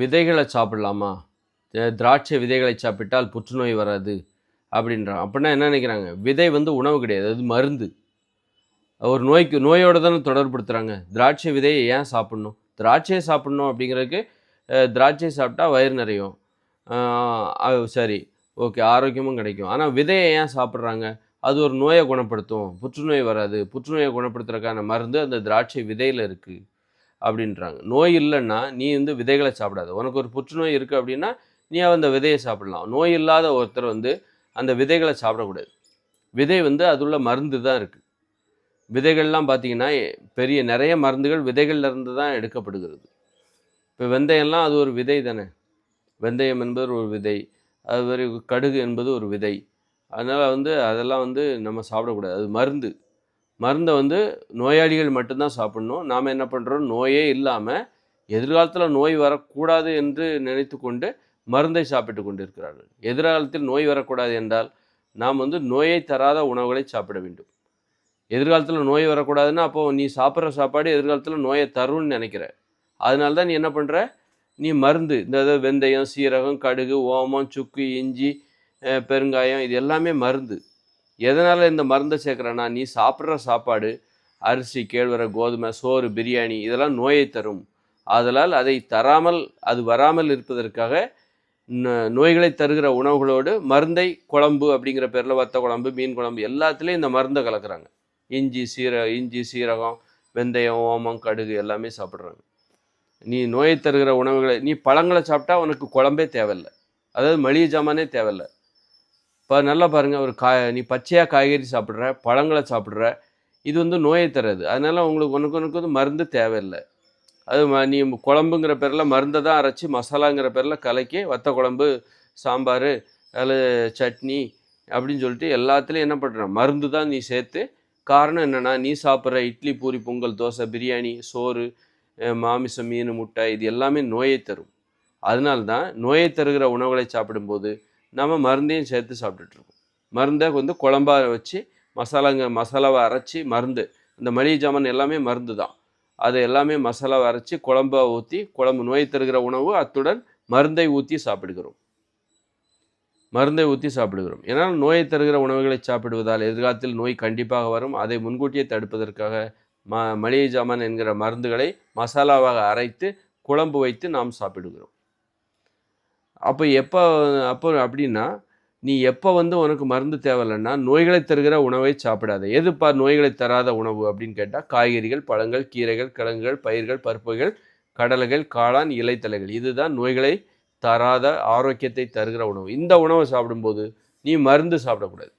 விதைகளை சாப்பிடலாமா? திராட்சை விதைகளை சாப்பிட்டால் புற்றுநோய் வராது அப்படின்றாங்க அப்படின்னா என்ன நினைக்கிறாங்க? விதை வந்து உணவு கிடையாது அது மருந்து. ஒரு நோய்க்கு நோயோட தானே தொடர்படுத்துகிறாங்க திராட்சை விதையை ஏன் சாப்பிட்ணும்? திராட்சையை சாப்பிட்ணும் அப்படிங்கிறதுக்கு திராட்சை சாப்பிட்டா வயிறு நிறையும். சரி ஓகே ஆரோக்கியமும் கிடைக்கும். ஆனால் விதையை ஏன் சாப்பிட்றாங்க? அது ஒரு நோயை குணப்படுத்தும். புற்றுநோய் வராது. புற்றுநோயை குணப்படுத்துறதுக்கான மருந்து அந்த திராட்சை விதையில் இருக்குது அப்படின்றாங்க. நோய் இல்லைன்னா நீ வந்து விதைகளை சாப்பிடாது. உனக்கு ஒரு புற்றுநோய் இருக்குது அப்படின்னா நீ அந்த விதையை சாப்பிடலாம். நோய் இல்லாத ஒருத்தர் வந்து அந்த விதைகளை சாப்பிடக்கூடாது. விதை வந்து அதுள்ள மருந்து தான் இருக்குது விதைகள்லாம் பார்த்தீங்கன்னா பெரிய நிறைய மருந்துகள் விதைகள்லேருந்து தான் எடுக்கப்படுகிறது. இப்போ வெந்தயம்லாம் அது ஒரு விதை தானே. வெந்தயம் என்பது ஒரு விதை. அது மாதிரி கடுகு என்பது ஒரு விதை. அதனால் வந்து அதெல்லாம் வந்து நம்ம சாப்பிடக்கூடாது. அது மருந்து. மருந்தை வந்து நோயாளிகள் மட்டும்தான் சாப்பிடணும். நாம் என்ன பண்ணுறோம் நோயே இல்லாமல் எதிர்காலத்தில் நோய் வரக்கூடாது என்று நினைத்து கொண்டு மருந்தை சாப்பிட்டு கொண்டிருக்கிறார்கள். எதிர்காலத்தில் நோய் வரக்கூடாது என்றால் நாம் வந்து நோயை தராத உணவுகளை சாப்பிட வேண்டும். எதிர்காலத்தில் நோய் வரக்கூடாதுன்னா அப்போது நீ சாப்பிட்ற சாப்பாடு எதிர்காலத்தில் நோயை தரும்னு நினைக்கிற. அதனால தான் நீ என்ன பண்ணுற நீ மருந்து இந்த வெந்தயம் சீரகம் கடுகு ஓமம் சுக்கு இஞ்சி பெருங்காயம் இது எல்லாமே மருந்து. எதனால் இந்த மருந்தை சேர்க்குறேன்னா நீ சாப்பிட்ற சாப்பாடு அரிசி கேழ்வர கோதுமை சோறு பிரியாணி இதெல்லாம் நோயை தரும். ஆதலால் அதை தராமல் அது வராமல் இருப்பதற்காக ந- நோய்களை தருகிற உணவுகளோடு மருந்தை குழம்பு அப்படிங்கிற பேரில் வத்த குழம்பு மீன் குழம்பு எல்லாத்துலேயும் இந்த மருந்தை கலக்குறாங்க. இஞ்சி சீர இஞ்சி சீரகம் வெந்தயம் ஓமம் கடுகு எல்லாமே சாப்பிட்றாங்க. நீ நோயை தருகிற உணவுகளை நீ பழங்களை சாப்பிட்டா உனக்கு குழம்பே தேவையில்லை. அதாவது மளிகை ஜாமானே தேவையில்லை. இப்போ நல்லா பாருங்கள் ஒரு காய் நீ பச்சையாக காய்கறி சாப்பிட்ற பழங்களை சாப்பிட்ற இது வந்து நோயை தராது அதனால உங்களுக்கு உனக்கு உனக்கு வந்து மருந்து தேவையில்லை. அது நீ குழம்புங்கிற பேரில் மருந்தை தான் அரைச்சி மசாலாங்கிற பேரில் கலக்கி வத்த குழம்பு சாம்பார் அதில் சட்னி அப்படின்னு சொல்லிட்டு எல்லாத்துலேயும் என்ன பண்ணுற மருந்து தான் நீ சேர்த்து காரணம் என்னென்னா நீ சாப்பிட்ற இட்லி பூரி பொங்கல் தோசை பிரியாணி சோறு மாமிசம் மீன் முட்டை இது எல்லாமே நோயை தரும். அதனால தான் நோயை தருகிற உணவுகளை சாப்பிடும்போது நம்ம மருந்தையும் சேர்த்து சாப்பிட்டுட்ருக்கோம். மருந்தை வந்து குழம்பாக வச்சு மசாலாங்க மசாலாவை அரைச்சி மருந்து. இந்த மளிகை ஜாமான் எல்லாமே மருந்து தான். அதை எல்லாமே மசாலாவை அரைச்சி குழம்பை ஊற்றி குழம்பு நோய் தருகிற உணவு அத்துடன் மருந்தை ஊற்றி சாப்பிடுகிறோம். மருந்தை ஊற்றி சாப்பிடுகிறோம். ஏன்னா நோயை தருகிற உணவுகளை சாப்பிடுவதால் எதிர்காலத்தில் நோய் கண்டிப்பாக வரும். அதை முன்கூட்டியே தடுப்பதற்காக ம மளிகை ஜாமான் என்கிற மருந்துகளை மசாலாவாக அரைத்து குழம்பு வைத்து நாம் சாப்பிடுகிறோம். அப்போ எப்போ அப்போ அப்படின்னா நீ எப்போ வந்து உனக்கு மருந்து தேவையில்லைன்னா நோய்களை தருகிற உணவை சாப்பிடாத. எதுப்பா நோய்களை தராத உணவு அப்படின்னு கேட்டால் காய்கறிகள் பழங்கள் கீரைகள் கிழங்குகள் பயிர்கள் பருப்புகள் கடலைகள் காளான் இலைத்தலைகள். இதுதான் நோய்களை தராத ஆரோக்கியத்தை தருகிற உணவு. இந்த உணவை சாப்பிடும்போது நீ மருந்து சாப்பிடக்கூடாது.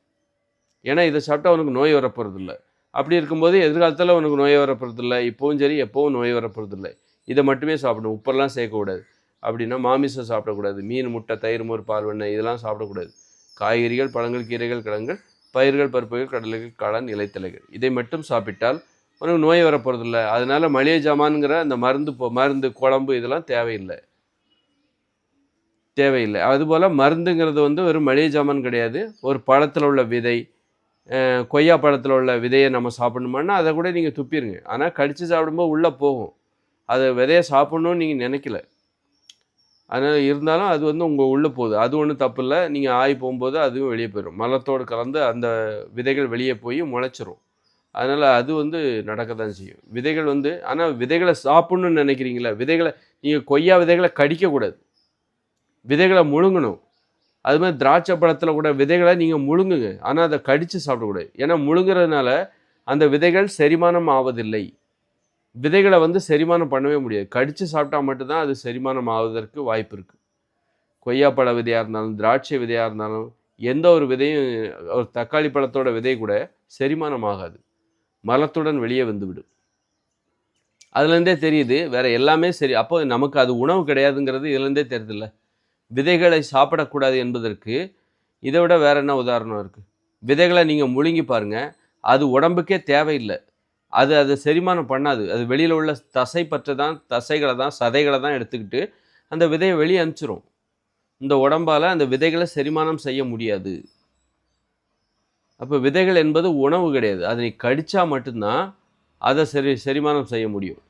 ஏன்னா இதை சாப்பிட்டா உனக்கு நோய் வரப்போகிறதில்ல அப்படி இருக்கும்போது எதிர்காலத்தில் உனக்கு நோய் வரப்போகிறதில்ல இப்போவும் சரி எப்போவும் நோய் வரப்போகிறதில்ல இதை மட்டுமே சாப்பிடணும். உப்பெல்லாம் சேர்க்கக்கூடாது. அப்படின்னா மாமிசம் சாப்பிடக்கூடாது. மீன் முட்டை தயிர் மோர் பால் வெண்ணெய் இதெல்லாம் சாப்பிடக்கூடாது. காய்கறிகள் பழங்கள் கீரைகள் கிழங்குகள் பயிர்கள் பருப்புகள் கடலைகள் காளான் இலைத்தலைகள். இதை மட்டும் சாப்பிட்டால் உனக்கு நோய் வரப்போகிறதில்ல அதனால் மளிகை ஜாமான்ங்கிற அந்த மருந்து போ மருந்து குழம்பு இதெல்லாம் தேவையில்லை. தேவையில்லை. அதுபோல் மருந்துங்கிறது வந்து ஒரு மளிகை ஜாமான் கிடையாது. ஒரு பழத்தில் உள்ள விதை கொய்யா பழத்தில் உள்ள விதையை நம்ம சாப்பிடணுமான்னா அதை கூட நீங்கள் துப்பிடுங்க ஆனால் கடித்து சாப்பிடும்போது உள்ளே போகும். அதை விதையை சாப்பிட்ணுன்னு நீங்கள் நினைக்கல. அதனால் இருந்தாலும் அது வந்து உங்கள் உள்ளே போகுது. அது ஒன்றும் தப்பு இல்லை நீங்கள் ஆய் போகும்போது அதுவும் வெளியே போயிடும் மலத்தோடு கலந்து அந்த விதைகள் வெளியே போய் முளைச்சிரும். அதனால் அது வந்து நடக்க தான் செய்யும். விதைகள் வந்து ஆனால் விதைகளை சாப்பிட்ணுன்னு நினைக்கிறீங்களா? விதைகளை நீங்கள் கொய்யா விதைகளை கடிக்கக்கூடாது. விதைகளை முழுங்கணும். அது மாதிரி திராட்சை பழத்தில் கூட விதைகளை நீங்கள் முழுங்குங்க. ஆனால் அதை கடித்து சாப்பிடக்கூடாது. ஏன்னா முழுங்குறதுனால அந்த விதைகள் செரிமானம் ஆவதில்லை. விதைகளை வந்து செரிமானம் பண்ணவே முடியாது. கடித்து சாப்பிட்டா மட்டும்தான் அது செரிமானம் ஆவதற்கு வாய்ப்பு இருக்குது கொய்யாப்பழ விதையாக இருந்தாலும் திராட்சை விதையாக இருந்தாலும் எந்த ஒரு விதையும் ஒரு தக்காளி பழத்தோட விதை கூட செரிமானம் ஆகாது. மலத்துடன் வெளியே வந்துவிடும். அதுலேருந்தே தெரியுது வேற எல்லாமே சரி அப்போ நமக்கு அது உணவு கிடையாதுங்கிறது இதுலேருந்தே தெரியுதுல்ல விதைகளை சாப்பிடக்கூடாது என்பதற்கு இதை விட வேற என்ன உதாரணம் இருக்குது விதைகளை நீங்கள் முழுங்கி பாருங்க அது உடம்புக்கே தேவையில்லை. அது அதை செரிமானம் பண்ணாது. அது வெளியில் உள்ள தசை பற்ற தான் தசைகளை தான் சதைகளை தான் எடுத்துக்கிட்டு அந்த விதையை வெளியே அனுப்பிச்சிரும். இந்த உடம்பால் அந்த விதைகளை செரிமானம் செய்ய முடியாது. அப்போ விதைகள் என்பது உணவு கிடையாது. அதை நீ கடித்தா மட்டும்தான் அதை சரி செரிமானம் செய்ய முடியும்.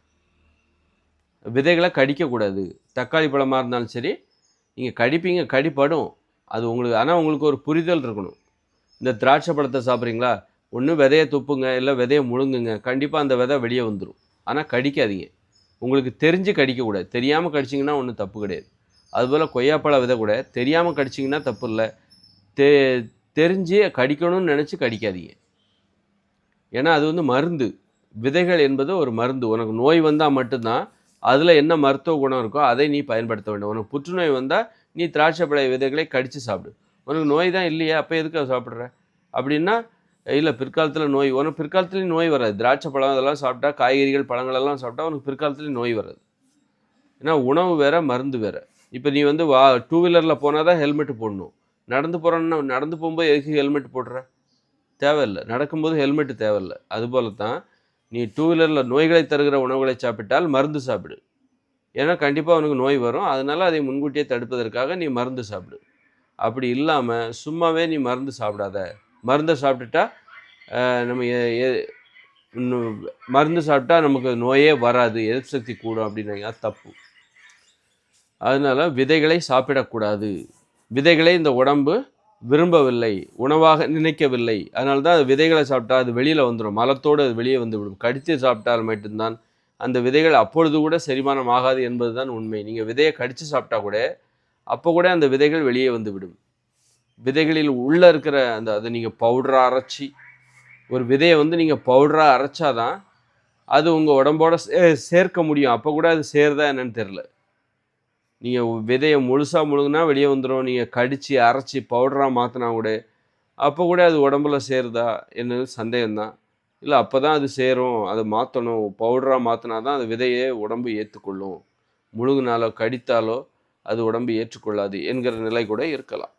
விதைகளை கடிக்கக்கூடாது. தக்காளி பழமாக இருந்தாலும் சரி நீங்கள் கடிப்பீங்க கடிப்படும். அது உங்களுக்கு ஆனால் உங்களுக்கு ஒரு புரிதல் இருக்கணும். இந்த திராட்சை பழத்தை சாப்பிட்றீங்களா? ஒன்று விதையை துப்புங்க இல்லை விதையை முழுங்குங்க கண்டிப்பாக அந்த விதை வெளியே வந்துடும் ஆனால் கடிக்காதீங்க. உங்களுக்கு தெரிஞ்சு கடிக்கக்கூடாது. தெரியாமல் கடிச்சிங்கன்னா ஒன்றும் தப்பு கிடையாது. அதுபோல் கொய்யாப்பழ விதை கூட தெரியாமல் கடிச்சிங்கன்னா தப்பு இல்லை. தெ தெரிஞ்சு கடிக்கணும்னு நினச்சி கடிக்காதீங்க. ஏன்னா அது வந்து மருந்து. விதைகள் என்பது ஒரு மருந்து. உனக்கு நோய் வந்தால் மட்டும்தான் அதில் என்ன மருத்துவ குணம் இருக்கோ அதை நீ பயன்படுத்த வேண்டும். உனக்கு புற்றுநோய் வந்தால் நீ திராட்சை விதைகளை கடித்து சாப்பிடு. உனக்கு நோய் தான் இல்லையா அப்போ எதுக்கு சாப்பிட்ற? அப்படின்னா இல்லை பிற்காலத்தில் நோய் உனக்கு பிற்காலத்துலேயும் நோய் வராது. திராட்சை பழம் அதெல்லாம் சாப்பிட்டா காய்கறிகள் பழங்களெல்லாம் சாப்பிட்டா உனக்கு பிற்காலத்துலேயும் நோய் வராது. ஏன்னா உணவு வேற மருந்து வேற. இப்போ நீ வந்து வா டூ வீலரில் போனால் தான் ஹெல்மெட் போடணும். நடந்து போகிறோன்னா நடந்து போகும்போது எதுக்கு ஹெல்மெட் போடுற? தேவையில்லை. நடக்கும்போது ஹெல்மெட் தேவையில்லை. அதுபோல தான் நீ டூ வீலரில் நோய்களை தருகிற உணவுகளை சாப்பிட்டால் மருந்து சாப்பிடு. ஏன்னா கண்டிப்பாக அவனுக்கு நோய் வரும். அதனால் அதை முன்கூட்டியே தடுப்பதற்காக நீ மருந்து சாப்பிடு. அப்படி இல்லாமல் சும்மாவே நீ மருந்து சாப்பிடாத. மருந்தை சாப்பிட்டுட்டா நம்ம எ- மருந்து சாப்பிட்டா நமக்கு நோயே வராது எதிர்ப்பு சக்தி கூடும் அப்படின்னாங்க அது தப்பு. அதனால விதைகளை சாப்பிடக்கூடாது. விதைகளை இந்த உடம்பு விரும்பவில்லை உணவாக நினைக்கவில்லை. அதனால தான் விதைகளை சாப்பிட்டா அது வெளியில் வந்துடும் மலத்தோடு அது வெளியே வந்துவிடும் கடித்து சாப்பிட்டால் மட்டும்தான் அந்த விதைகள் அப்பொழுது கூட செரிமானம் ஆகாது என்பது தான் உண்மை. நீங்கள் விதையை கடித்து சாப்பிட்டா கூட அப்போ கூட அந்த விதைகள் வெளியே வந்துவிடும் விதைகளில் உள்ளே இருக்கிற அந்த அதை நீங்கள் பவுடராக அரைச்சி ஒரு விதையை வந்து நீங்கள் பவுடராக அரைச்சாதான் அது உங்கள் உடம்போட சே- சேர்க்க முடியும். அப்போ கூட அது சேருதா என்னன்னு தெரில நீங்கள் விதையை முழுசாக முழுங்கினா வெளியே வந்துடும் நீங்கள் கடித்து அரைச்சி பவுடராக மாற்றினா கூட அப்போ கூட அது உடம்புல சேருதா என்னது சந்தேகம்தான். இல்லை அப்போ தான் அது சேரும். அதை மாற்றணும் பவுடராக மாற்றினா தான் அது விதையை உடம்பு ஏற்றுக்கொள்ளும் முழுங்கினாலோ கடித்தாலோ அது உடம்பு ஏற்றுக்கொள்ளாது என்கிற நிலை கூட இருக்கலாம்.